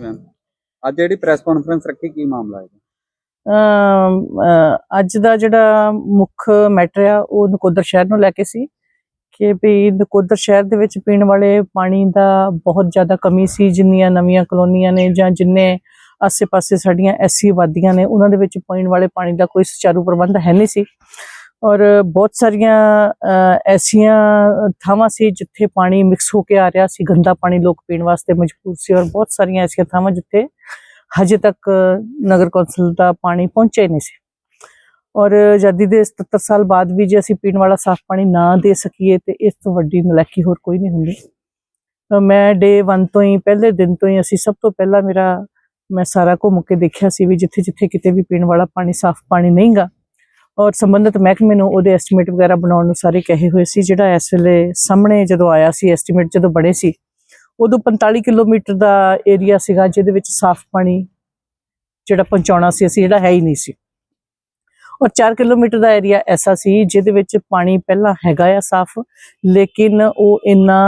Ma'am ਅੱਜ ਜਿਹੜੀ press conference ਰੱਖੀ, ਕੀ ਮਾਮਲਾ ਹੈ ਅੱਜ ਦਾ ਜਿਹੜਾ ਮੁੱਖ ਮੈਟਰ ਆ, ਉਹ ਨਕੋਦਰ ਸ਼ਹਿਰ ਨੂੰ ਲੈ ਕੇ ਸੀ ਕਿ ਵੀ ਨਕੋਦਰ ਸ਼ਹਿਰ ਦੇ ਵਿੱਚ ਪੀਣ ਵਾਲੇ ਪਾਣੀ ਦਾ ਬਹੁਤ ਜ਼ਿਆਦਾ ਕਮੀ ਸੀ। ਜਿੰਨੀਆਂ ਨਵੀਆਂ ਕਲੋਨੀਆਂ ਨੇ ਜਾਂ ਜਿੰਨੇ ਆਸੇ-ਪਾਸੇ ਸਾਡੀਆਂ ਐਸੀ ਆਬਾਦੀਆਂ ਨੇ, ਉਹਨਾਂ ਦੇ ਵਿੱਚ ਪੀਣ ਵਾਲੇ ਪਾਣੀ ਦਾ ਕੋਈ ਸੁਚਾਰੂ ਪ੍ਰਬੰਧ ਹੈ ਨਹੀਂ ਸੀ। ਔਰ ਬਹੁਤ ਸਾਰੀਆਂ ਐਸੀਆਂ ਥਾਵਾਂ ਸੀ ਜਿੱਥੇ ਪਾਣੀ ਮਿਕਸ ਹੋ ਕੇ ਆ ਰਿਹਾ ਸੀ, ਗੰਦਾ ਪਾਣੀ ਲੋਕ ਪੀਣ ਵਾਸਤੇ ਮਜਬੂਰ ਸੀ ਔਰ ਬਹੁਤ ਸਾਰੀਆਂ ਐਸੀਆਂ ਥਾਵਾਂ ਜਿੱਥੇ ਹਜੇ ਤੱਕ ਨਗਰ ਕੌਂਸਲ ਦਾ ਪਾਣੀ ਪਹੁੰਚਿਆ ਹੀ ਨਹੀਂ ਸੀ। ਔਰ ਆਜ਼ਾਦੀ ਦੇ 77 ਸਾਲ ਬਾਅਦ ਵੀ ਜੇ ਅਸੀਂ ਪੀਣ ਵਾਲਾ ਸਾਫ਼ ਪਾਣੀ ਨਾ ਦੇ ਸਕੀਏ ਤੇ ਇਸ ਤੋਂ ਵੱਡੀ ਨਲਾਇਕੀ ਹੋਰ ਕੋਈ ਨਹੀਂ ਹੁੰਦੀ। ਮੈਂ ਡੇ 1 ਤੋਂ ਹੀ, ਪਹਿਲੇ ਦਿਨ ਤੋਂ ਹੀ ਅਸੀਂ ਸਭ ਤੋਂ ਪਹਿਲਾਂ ਮੇਰਾ, ਮੈਂ ਸਾਰਾ ਘੁੰਮ ਕੇ ਦੇਖਿਆ ਸੀ ਵੀ ਜਿੱਥੇ ਜਿੱਥੇ ਕਿਤੇ ਵੀ ਪੀਣ ਵਾਲਾ ਪਾਣੀ, ਸਾਫ਼ ਪਾਣੀ ਨਹੀਂਗਾ। ਔਰ ਸੰਬੰਧਿਤ ਮਹਿਕਮੇ ਨੂੰ ਉਹਦੇ ਐਸਟੀਮੇਟ ਵਗੈਰਾ ਬਣਾਉਣ ਨੂੰ ਸਾਰੇ ਕਹੇ ਹੋਏ ਸੀ, ਜਿਹੜਾ ਇਸ ਵੇਲੇ ਸਾਹਮਣੇ ਜਦੋਂ ਆਇਆ ਸੀ ਐਸਟੀਮੇਟ ਜਦੋਂ ਬਣੇ ਸੀ, ਉਦੋਂ 45 ਕਿਲੋਮੀਟਰ ਦਾ ਏਰੀਆ ਸੀਗਾ, ਜਿਹਦੇ ਵਿੱਚ ਸਾਫ਼ ਪਾਣੀ ਜਿਹੜਾ ਪਹੁੰਚਾਉਣਾ ਸੀ, ਅਸੀਂ ਜਿਹੜਾ ਹੈ ਹੀ ਨਹੀਂ ਸੀ। ਔਰ 4 ਕਿਲੋਮੀਟਰ ਦਾ ਏਰੀਆ ਐਸਾ ਸੀ, ਜਿਹਦੇ ਵਿੱਚ ਪਾਣੀ ਪਹਿਲਾਂ ਹੈਗਾ ਆ ਸਾਫ਼, ਲੇਕਿਨ ਉਹ ਇੰਨਾ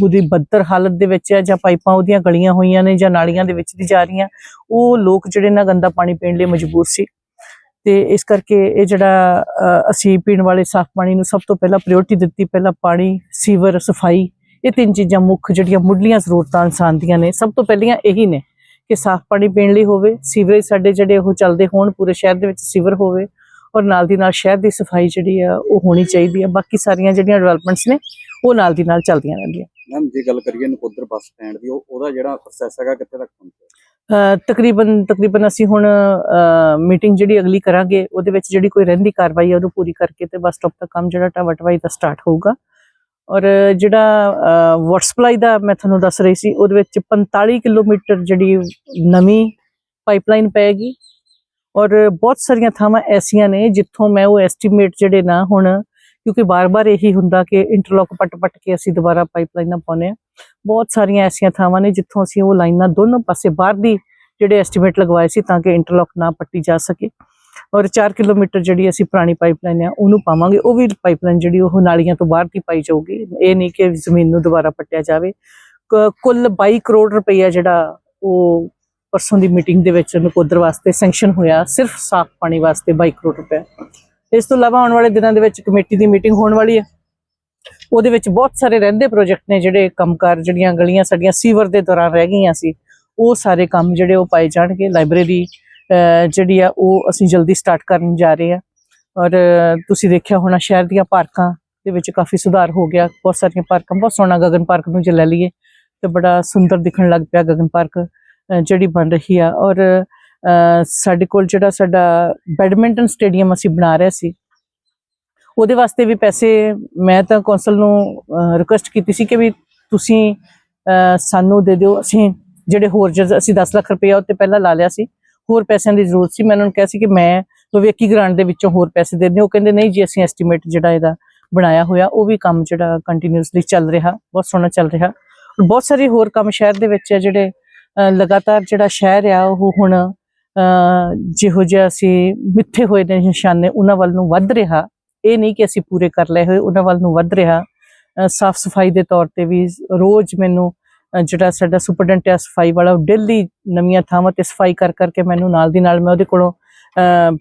ਬੁਰੀ ਬੱਦਰ ਹਾਲਤ ਦੇ ਵਿੱਚ ਹੈ ਜਾਂ ਪਾਈਪਾਂ ਉਹਦੀਆਂ ਗਲੀਆਂ ਹੋਈਆਂ ਨੇ ਜਾਂ ਨਾਲੀਆਂ ਦੇ ਵਿੱਚ ਦੀ ਜਾ ਰਹੀਆਂ, ਉਹ ਲੋਕ ਜਿਹੜੇ ਨਾ ਗੰਦਾ ਪਾਣੀ ਪੀਣ ਲਈ ਮਜਬੂਰ ਸੀ। ਤੇ ਇਸ ਕਰਕੇ ਇਹ ਜਿਹੜਾ ਅਸੀਂ ਪੀਣ ਵਾਲੇ ਸਾਫ਼ ਪਾਣੀ ਨੂੰ ਸਭ ਤੋਂ ਪਹਿਲਾਂ ਪ੍ਰਾਇੋਰਟੀ ਦਿੱਤੀ, ਪਹਿਲਾਂ ਪਾਣੀ, ਸੀਵਰ, ਸਫ਼ਾਈ, ਇਹ ਤਿੰਨ ਚੀਜ਼ਾਂ ਮੁੱਖ ਜਿਹੜੀਆਂ ਮੁੱਢਲੀਆਂ ਜ਼ਰੂਰਤਾਂ ਇਨਸਾਨ ਦੀਆਂ ਨੇ। ਸਭ ਤੋਂ ਪਹਿਲੀਆਂ ਇਹੀ ਨੇ ਕਿ ਸਾਫ਼ ਪਾਣੀ ਪੀਣ ਲਈ ਹੋਵੇ, ਸੀਵਰੇਜ ਸਾਡੇ ਜਿਹੜੇ ਉਹ ਚੱਲਦੇ ਹੋਣ, ਪੂਰੇ ਸ਼ਹਿਰ ਦੇ ਵਿੱਚ ਸੀਵਰ ਹੋਵੇ ਔਰ ਨਾਲ ਦੀ ਨਾਲ ਸ਼ਹਿਰ ਦੀ ਸਫ਼ਾਈ ਜਿਹੜੀ ਆ, ਉਹ ਹੋਣੀ ਚਾਹੀਦੀ ਆ। ਬਾਕੀ ਸਾਰੀਆਂ ਜਿਹੜੀਆਂ ਡਿਵੈਲਪਮੈਂਟਸ ਨੇ, ਉਹ ਨਾਲ ਦੀ ਨਾਲ ਚੱਲਦੀਆਂ ਰਹਿੰਦੀਆਂ। ਮੈਮ ਜੇ ਗੱਲ ਕਰੀਏ ਨਕੋਦਰ ਬੱਸ ਸਟੈਂਡ ਦੀ ਉਹਦਾ ਜਿਹੜਾ ਪ੍ਰੋਸੈਸ ਹੈਗਾ ਕਿੱਥੇ ਤੱਕ ਪਹੁੰਚਿਆ? ਤਕਰੀਬਨ ਤਕਰੀਬਨ ਅਸੀਂ ਹੁਣ ਮੀਟਿੰਗ ਜਿਹੜੀ ਅਗਲੀ ਕਰਾਂਗੇ, ਉਹਦੇ ਵਿੱਚ ਜਿਹੜੀ ਕੋਈ ਰਹਿੰਦੀ ਕਾਰਵਾਈ ਹੈ ਉਹਨੂੰ ਪੂਰੀ ਕਰਕੇ ਤੇ ਬੱਸ ਸਟਾਪ ਦਾ ਕੰਮ ਜਿਹੜਾ ਟਵਟਵਾਈ ਦਾ ਸਟਾਰਟ ਹੋਊਗਾ। ਔਰ ਜਿਹੜਾ ਵਾਟਰ ਸਪਲਾਈ ਦਾ ਮੈਂ ਤੁਹਾਨੂੰ ਦੱਸ ਰਹੀ ਸੀ, ਉਹਦੇ ਵਿੱਚ 45 ਕਿਲੋਮੀਟਰ ਜਿਹੜੀ ਨਵੀਂ ਪਾਈਪਲਾਈਨ ਪਏਗੀ। ਔਰ ਬਹੁਤ ਸਾਰੀਆਂ ਥਾਵਾਂ ਐਸੀਆਂ ਨੇ ਜਿੱਥੋਂ ਮੈਂ ਉਹ ਐਸਟੀਮੇਟ ਜਿਹੜੇ ਨਾ ਹੁਣ, ਕਿਉਂਕਿ ਬਾਰ-ਬਾਰ ਇਹੀ ਹੁੰਦਾ ਕਿ ਇੰਟਰਲੌਕ ਪੱਟ-ਪੱਟ ਕੇ ਅਸੀਂ ਦੁਬਾਰਾ ਪਾਈਪਲਾਈਨਾਂ ਪਾਉਂਦੇ ਆ ਬਹੁਤ ਸਾਰੀਆਂ ਐਸੀਆਂ ਥਾਵਾਂ ਨੇ ਜਿੱਥੋਂ ਅਸੀਂ ਉਹ ਲਾਈਨਾਂ ਦੋਨੋਂ ਪਾਸੇ ਬਾਹਰ ਦੀ ਜਿਹੜੇ ਐਸਟੀਮੇਟ ਲਗਵਾਏ ਸੀ ਤਾਂ ਕਿ ਇੰਟਰਲੌਕ ਨਾ ਪੱਟੀ ਜਾ ਸਕੇ। ਔਰ 4 ਕਿਲੋਮੀਟਰ ਜਿਹੜੀ ਅਸੀਂ ਪੁਰਾਣੀ ਪਾਈਪਲਾਈਨ ਆ, ਉਹਨੂੰ ਪਾਵਾਂਗੇ। ਉਹ ਵੀ ਪਾਈਪਲਾਈਨ ਜਿਹੜੀ ਉਹ ਨਾਲੀਆਂ ਤੋਂ ਬਾਹਰ ਦੀ ਪਾਈ ਜਾਊਗੀ। ਇਹ ਨਹੀਂ ਕਿ ਜ਼ਮੀਨ ਨੂੰ ਦੁਬਾਰਾ ਪੱਟਿਆ ਜਾਵੇ। ਕ- ਕੁੱਲ 22 ਕਰੋੜ ਰੁਪਈਆ ਜਿਹੜਾ ਉਹ ਪਰਸੋਂ ਦੀ ਮੀਟਿੰਗ ਦੇ ਵਿੱਚ ਨਕੋਦਰ ਵਾਸਤੇ ਸੈਂਕਸ਼ਨ ਹੋਇਆ, ਸਿਰਫ ਸਾਫ਼ ਪਾਣੀ ਵਾਸਤੇ 22 ਕਰੋੜ ਰੁਪਏ ਇਸ ਤੋਂ ਇਲਾਵਾ ਆਉਣ ਵਾਲੇ ਦਿਨਾਂ ਦੇ ਵਿੱਚ ਕਮੇਟੀ ਦੀ ਮੀਟਿੰਗ ਹੋਣ ਵਾਲੀ ਹੈ ਉਹਦੇ ਵਿੱਚ ਬਹੁਤ ਸਾਰੇ ਰਹਿੰਦੇ ਪ੍ਰੋਜੈਕਟ ਨੇ ਜਿਹੜੇ ਕੰਮਕਾਰ ਜਿਹੜੀਆਂ ਗਲੀਆਂ ਸਾਡੀਆਂ ਸੀਵਰ ਦੇ ਦੌਰਾਨ ਰਹਿ ਗਈਆਂ ਸੀ, ਉਹ ਸਾਰੇ ਕੰਮ ਜਿਹੜੇ ਉਹ ਪਾਏ ਜਾਣਗੇ। ਲਾਇਬ੍ਰੇਰੀ ਜਿਹੜੀ ਆ ਉਹ ਅਸੀਂ ਜਲਦੀ ਸਟਾਰਟ ਕਰਨ ਜਾ ਰਹੇ ਆ। ਔਰ ਤੁਸੀਂ ਦੇਖਿਆ ਹੋਣਾ ਸ਼ਹਿਰ ਦੀਆਂ ਪਾਰਕਾਂ ਦੇ ਵਿੱਚ ਕਾਫੀ ਸੁਧਾਰ ਹੋ ਗਿਆ। ਬਹੁਤ ਸਾਰੀਆਂ ਪਾਰਕਾਂ, ਬਹੁਤ ਸੋਹਣਾ ਗਗਨ ਪਾਰਕ ਨੂੰ ਜੇ ਲੈ ਲਈਏ ਤੇ ਬੜਾ ਸੁੰਦਰ ਦਿਖਣ ਲੱਗ ਪਿਆ ਗਗਨ ਪਾਰਕ ਜਿਹੜੀ ਬਣ ਰਹੀ ਆ। ਔਰ ਸਾਡੇ ਕੋਲ ਜਿਹੜਾ ਸਾਡਾ ਬੈਡਮਿੰਟਨ ਸਟੇਡੀਅਮ ਅਸੀਂ ਬਣਾ ਰਹੇ ਸੀ ਉਹਦੇ ਵਾਸਤੇ ਵੀ ਪੈਸੇ, ਮੈਂ ਤਾਂ ਕੌਂਸਲ ਨੂੰ ਰਿਕੁਐਸਟ ਕੀਤੀ ਸੀ ਕਿ ਵੀ ਤੁਸੀਂ ਸਾਨੂੰ ਦੇ ਦਿਓ। ਅਸੀਂ ਜਿਹੜੇ ਹੋਰ ਜਦ ਅਸੀਂ 10 ਲੱਖ ਰੁਪਏ ਉੱਤੇ ਪਹਿਲਾਂ ਲਾ ਲਿਆ ਸੀ, ਹੋਰ ਪੈਸਿਆਂ ਦੀ ਜ਼ਰੂਰਤ ਸੀ। ਮੈਂ ਉਹਨਾਂ ਨੂੰ ਕਿਹਾ ਸੀ ਕਿ ਮੈਂ ਵਿਵੇਕੀ ਗ੍ਰਾਂਟ ਦੇ ਵਿੱਚੋਂ ਹੋਰ ਪੈਸੇ ਦੇ ਦਿੰਦੇ ਉਹ ਕਹਿੰਦੇ, ਨਹੀਂ ਜੀ, ਅਸੀਂ ਐਸਟੀਮੇਟ ਜਿਹੜਾ ਇਹਦਾ ਬਣਾਇਆ ਹੋਇਆ, ਉਹ ਵੀ ਕੰਮ ਜਿਹੜਾ ਕੰਟੀਨਿਊਸਲੀ ਚੱਲ ਰਿਹਾ, ਬਹੁਤ ਸੋਹਣਾ ਚੱਲ ਰਿਹਾ। ਬਹੁਤ ਸਾਰੇ ਹੋਰ ਕੰਮ ਸ਼ਹਿਰ ਦੇ ਵਿੱਚ ਹੈ ਜਿਹੜੇ ਲਗਾਤਾਰ ਜਿਹੜਾ ਸ਼ਹਿਰ ਆ, ਉਹ ਹੁਣ ਜਿਹੋ ਜਿਹਾ ਅਸੀਂ ਮਿੱਥੇ ਹੋਏ ਨੇ, ਨਿਸ਼ਾਨੇ ਉਹਨਾਂ ਵੱਲ ਨੂੰ ਵੱਧ ਰਿਹਾ। ਇਹ ਨਹੀਂ ਕਿ ਅਸੀਂ ਪੂਰੇ ਕਰ ਲਏ ਹੋਏ, ਉਹਨਾਂ ਵੱਲ ਨੂੰ ਵੱਧ ਰਿਹਾ। ਸਾਫ਼ ਸਫ਼ਾਈ ਦੇ ਤੌਰ ਤੇ ਵੀ ਰੋਜ਼ ਮੈਨੂੰ ਜਿਹੜਾ ਸਾਡਾ ਸੁਪਰਡੈਂਟ ਹੈ ਸਫ਼ਾਈ ਵਾਲਾ, ਉਹ ਡੇਲੀ ਨਵੀਆਂ ਥਾਵਾਂ ਤੇ ਸਫ਼ਾਈ ਕਰ ਕਰਕੇ ਮੈਨੂੰ ਨਾਲ ਦੀ ਨਾਲ ਮੈਂ ਉਹਦੇ ਕੋਲੋਂ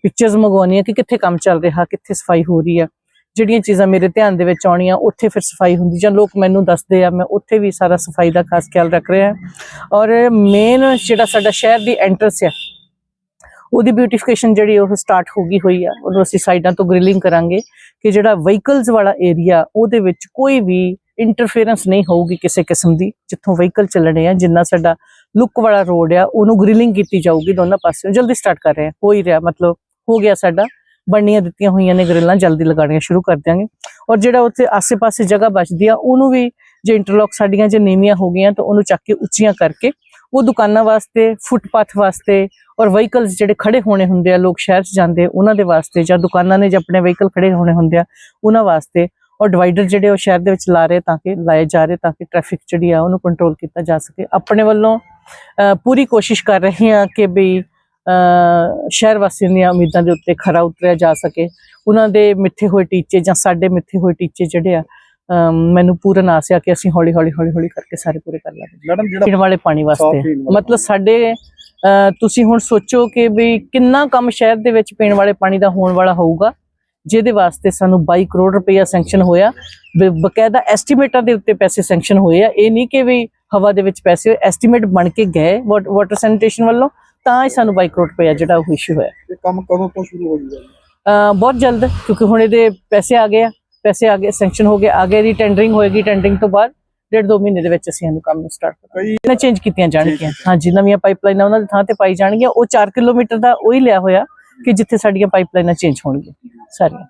ਪਿਕਚਰਸ ਮੰਗਵਾਉਣੀ ਆ ਕਿ ਕਿੱਥੇ ਕੰਮ ਚੱਲ ਰਿਹਾ, ਕਿੱਥੇ ਸਫ਼ਾਈ ਹੋ ਰਹੀ ਆ। ਜਿਹੜੀਆਂ ਚੀਜ਼ਾਂ ਮੇਰੇ ਧਿਆਨ ਦੇ ਵਿੱਚ ਆਉਣੀਆਂ, ਉੱਥੇ ਫਿਰ ਸਫ਼ਾਈ ਹੁੰਦੀ, ਜਾਂ ਲੋਕ ਮੈਨੂੰ ਦੱਸਦੇ ਆ, ਮੈਂ ਉੱਥੇ ਵੀ ਸਾਰਾ ਸਫ਼ਾਈ ਦਾ ਖਾਸ ਖਿਆਲ ਰੱਖ ਰਿਹਾ। ਔਰ ਮੇਨ ਜਿਹੜਾ ਸਾਡਾ ਸ਼ਹਿਰ ਦੀ ਐਂਟਰਸ ਆ ਉਹਦੀ ਬਿਊਟੀਫਿਕੇਸ਼ਨ ਜਿਹੜੀ ਉਹ ਸਟਾਰਟ ਹੋ ਗਈ ਹੋਈ ਆ, ਉਹਨੂੰ ਅਸੀਂ ਸਾਈਡਾਂ ਤੋਂ ਗ੍ਰਿਲਿੰਗ ਕਰਾਂਗੇ ਕਿ ਜਿਹੜਾ ਵਹੀਕਲਸ ਵਾਲਾ ਏਰੀਆ ਉਹਦੇ ਵਿੱਚ ਕੋਈ ਵੀ ਇੰਟਰਫੇਰੈਂਸ ਨਹੀਂ ਹੋਊਗੀ ਕਿਸੇ ਕਿਸਮ ਦੀ, ਜਿੱਥੋਂ ਵਹੀਕਲ ਚੱਲਣੇ ਆ, ਜਿੰਨਾ ਸਾਡਾ ਲੁੱਕ ਵਾਲਾ ਰੋਡ ਆ, ਉਹਨੂੰ ਗ੍ਰਿਲਿੰਗ ਕੀਤੀ ਜਾਊਗੀ ਦੋਨਾਂ ਪਾਸਿਓਂ। ਜਲਦੀ ਸਟਾਰਟ ਕਰ ਰਹੇ ਆ। ਹੋ ਹੀ ਰਿਹਾ, ਮਤਲਬ ਹੋ ਗਿਆ ਸਾਡਾ। ਬਣਨੀਆਂ ਦਿੱਤੀਆਂ ਹੋਈਆਂ ਨੇ ਗ੍ਰਿਲਾਂ ਜਲਦੀ ਲਗਾਉਣੀਆਂ ਸ਼ੁਰੂ ਕਰ ਦਿਆਂਗੇ। ਔਰ ਜਿਹੜਾ ਉੱਥੇ ਆਸੇ-ਪਾਸੇ ਜਗ੍ਹਾ ਬਚਦੀ ਆ, ਉਹਨੂੰ ਵੀ ਜੇ ਇੰਟਰਲੌਕ ਸਾਡੀਆਂ ਜੇ ਨੀਵੀਆਂ ਹੋ ਗਈਆਂ, ਤਾਂ ਉਹਨੂੰ ਚੱਕ ਕੇ ਉੱਚੀਆਂ ਕਰਕੇ ਉਹ ਦੁਕਾਨਾਂ ਵਾਸਤੇ, ਫੁੱਟਪਾਥ ਵਾਸਤੇ ਔਰ ਵਹੀਕਲਸ ਜਿਹੜੇ ਖੜੇ ਹੋਣੇ ਹੁੰਦੇ ਆ, ਲੋਕ ਸ਼ਹਿਰ 'ਚ ਜਾਂਦੇ ਉਹਨਾਂ ਦੇ ਵਾਸਤੇ ਜਾਂ ਦੁਕਾਨਾਂ ਨੇ ਜੇ ਆਪਣੇ ਵਹੀਕਲ ਖੜੇ ਹੋਣੇ ਹੁੰਦੇ ਆ, ਉਹਨਾਂ ਵਾਸਤੇ ਔਰ ਡਿਵਾਈਡਰ ਜਿਹੜੇ ਉਹ ਸ਼ਹਿਰ ਦੇ ਵਿੱਚ ਲਾ ਰਹੇ ਤਾਂ ਕਿ, ਲਾਏ ਜਾ ਰਹੇ ਤਾਂ ਕਿ ਟ੍ਰੈਫਿਕ ਜਿਹੜੀ ਆ ਉਹਨੂੰ ਕੰਟਰੋਲ ਕੀਤਾ ਜਾ ਸਕੇ। ਆਪਣੇ ਵੱਲੋਂ ਪੂਰੀ ਕੋਸ਼ਿਸ਼ ਕਰ ਰਹੇ ਹਾਂ ਕਿ ਵੀ ਸ਼ਹਿਰ ਵਾਸੀਆਂ ਦੀਆਂ ਉਮੀਦਾਂ ਦੇ ਉੱਤੇ ਖਰਾ ਉਤਰਿਆ ਜਾ ਸਕੇ। ਉਹਨਾਂ ਦੇ ਮਿੱਥੇ ਹੋਏ ਟੀਚੇ ਜਾਂ ਸਾਡੇ ਮਿੱਥੇ ਹੋਏ ਟੀਚੇ ਜਿਹੜੇ ਆ ਮੈਨੂੰ ਪੂਰਨ ਆਸ ਆ ਕਿ ਅਸੀਂ ਹੌਲੀ ਹੌਲੀ ਹੌਲੀ ਹੌਲੀ ਕਰਕੇ ਸਾਰੇ ਪੂਰੇ ਕਰ ਲਾਂਗੇ। ਮੈਡਮ ਜਿਹੜਾ ਪੀਣ ਵਾਲੇ ਪਾਣੀ ਵਾਸਤੇ। ਮਤਲਬ ਸਾਡੇ ਤੁਸੀਂ ਹੁਣ ਸੋਚੋ ਕਿ ਵੀ ਕਿੰਨਾ ਕੰਮ ਸ਼ਹਿਰ ਦੇ ਵਿੱਚ ਪੀਣ ਵਾਲੇ ਪਾਣੀ ਦਾ ਹੋਣ ਵਾਲਾ ਹੋਊਗਾ ਜਿਹਦੇ ਵਾਸਤੇ ਸਾਨੂੰ 22 ਕਰੋੜ ਰੁਪਇਆ ਸੈਂਕਸ਼ਨ ਹੋਇਆ। ਬਕਾਇਦਾ ਐਸਟੀਮੇਟਾਂ ਦੇ ਉੱਤੇ ਪੈਸੇ ਸੈਂਕਸ਼ਨ ਹੋਏ ਆ। ਇਹ ਨਹੀਂ ਕਿ ਵੀ ਹਵਾ ਦੇ ਵਿੱਚ ਪੈਸੇ ਐਸਟੀਮੇਟ ਬਣ ਕੇ ਗਏ ਵਾਟਰ ਸੈਨੀਟੇਸ਼ਨ ਵੱਲੋਂ ਤਾਂ ਹੀ ਸਾਨੂੰ 22 ਕਰੋੜ ਰੁਪਇਆ ਜਿਹੜਾ ਉਹ ਇਸ਼ੂ ਹੋਇਆ। ਇਹ ਕੰਮ ਕਦੋਂ ਤੋਂ ਸ਼ੁਰੂ ਹੋ ਜੂਗਾ ਬਹੁਤ ਜਲਦ ਕਿਉਂਕਿ ਹੁਣ ਇਹਦੇ ਪੈਸੇ ਆ ਗਏ ਆ। ਪੈਸੇ ਆ ਗਏ ਸੈਂਕਸ਼ਨ ਹੋ ਗਏ ਆਗੇ ਦੀ ਟੈਂਡਰਿੰਗ ਹੋਏਗੀ ਟੈਂਡਰਿੰਗ ਤੋਂ ਬਾਅਦ ਡੇਢ ਦੋ ਮਹੀਨੇ ਦੇ ਵਿੱਚ ਅਸੀਂ ਇਹਨੂੰ ਕੰਮ ਨੂੰ ਸਟਾਰਟ ਕਰਾਂਗੇ। ਚੇਂਜ ਕੀਤੀਆਂ ਜਾਣਗੀਆਂ। ਕੀਤੀਆਂ। ਹਾਂਜੀ ਨਵੀਆਂ ਪਾਈਪਲਾਈਨਾਂ ਉਹਨਾਂ ਦੀ ਥਾਂ ਤੇ ਪਾਈ ਜਾਣਗੀਆਂ। ਉਹ 4 ਕਿਲੋਮੀਟਰ ਦਾ ਉਹੀ ਲਿਆ ਹੋਇਆ ਕਿ ਜਿੱਥੇ ਸਾਡੀਆਂ ਪਾਈਪਲਾਈਨਾਂ ਚੇਂਜ ਹੋਣਗੀਆਂ। ਸਾਰੀਆਂ।